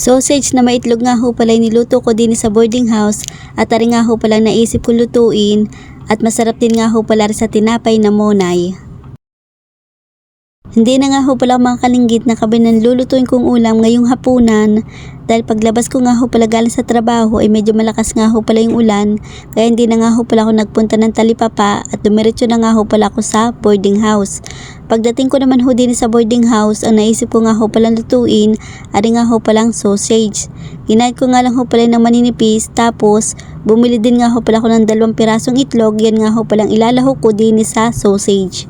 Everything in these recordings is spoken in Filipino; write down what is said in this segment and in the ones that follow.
Sausage na maitlog nga ho pala niluto ko din sa boarding house at ari nga ho pala naisip kong lutuin at masarap din nga ho pala sa tinapay na monay. Hindi na nga ho pala mga kalinggit na kabi ng lulutuin kong ulam ngayong hapunan dahil paglabas ko nga ho pala galing sa trabaho ay medyo malakas nga ho pala yung ulan kaya hindi na nga ho pala ako nagpunta ng talipapa at dumiretso na nga ho pala ako sa boarding house. Pagdating ko naman ho din sa boarding house ang naisip ko nga ho pala lutuin ari nga ho palang sausage. Ginahit ko nga lang ho pala ng maninipis tapos bumili din nga ho pala ako ng dalawang pirasong itlog yan nga ho palang ilalahok ko din sa sausage.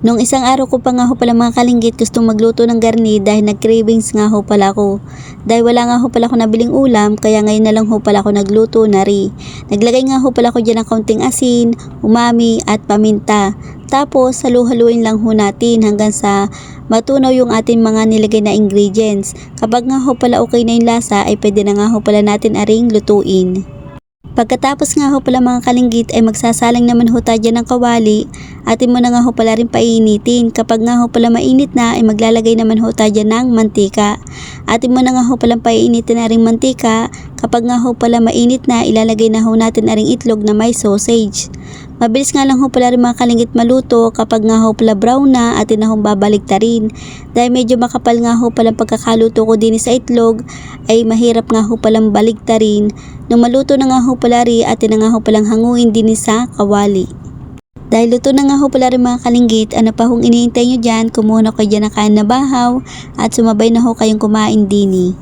Nung isang araw ko pa nga ho pala mga kalinggit gustong magluto ng garni dahil nag-cravings nga ho pala ako. Dahil wala nga ho pala ako nabiling ulam kaya ngayon na lang ho pala ako nagluto na ri. Naglagay nga ho pala ako dyan ng kaunting asin, umami at paminta. Tapos halu-haluin lang ho natin hanggang sa matunaw yung ating mga nilagay na ingredients. Kapag nga ho pala okay na yung lasa ay pwede na nga ho pala natin aring lutuin. Pagkatapos nga ho pala mga kalinggit ay magsasalang naman ho tayo ng kawali atin mo na nga ho pala rin painitin. Kapag nga ho pala mainit na ay maglalagay naman ho tayo ng mantika. Atin mo na nga ho pala painitin na rin mantika. Kapag nga ho pala mainit na ilalagay na ho natin na rin itlog na may sausage. Mabilis nga lang ho pala rin mga kalinggit maluto kapag nga ho pala brown na atin na ho babalik ta rin. Dahil medyo makapal nga ho pala pagkakaluto ko din sa itlog ay mahirap nga ho palang baligtarin. Nung maluto na nga ho pala rin na nga ho palang hanguin din sa kawali. Dahil luto na nga ho pala rin mga kalinggit, ano pa hong iniintay nyo dyan, kumuha kayo dyan ng kain na bahaw at sumabay na ho kayong kumain dini.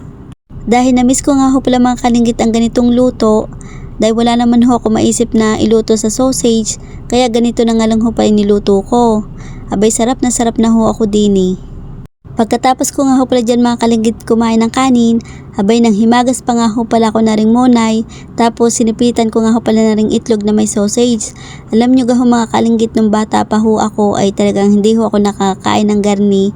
Dahil na-miss ko nga ho pala mga kalinggit ang ganitong luto, dahil wala naman ho ako maisip na iluto sa sausage, kaya ganito na nga lang ho pa niluto ko. Abay sarap na sarap na ho ako dini. Pagkatapos ko nga ho pala dyan mga kalinggit kumain ng kanin, abay nang himagas pa nga ho pala ako na ring monay, tapos sinipitan ko nga ho pala na ring itlog na may sausage. Alam nyo ga ho mga kalinggit nung bata pa ho ako ay talagang hindi ho ako nakakain ng garni.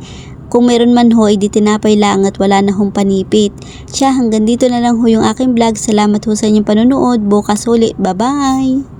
Kung meron man ho, ay di tinapay lang at wala na hong panipit. Siya, hanggang dito na lang ho yung aking vlog. Salamat ho sa inyong panonood. Bukas ulit. Bye-bye!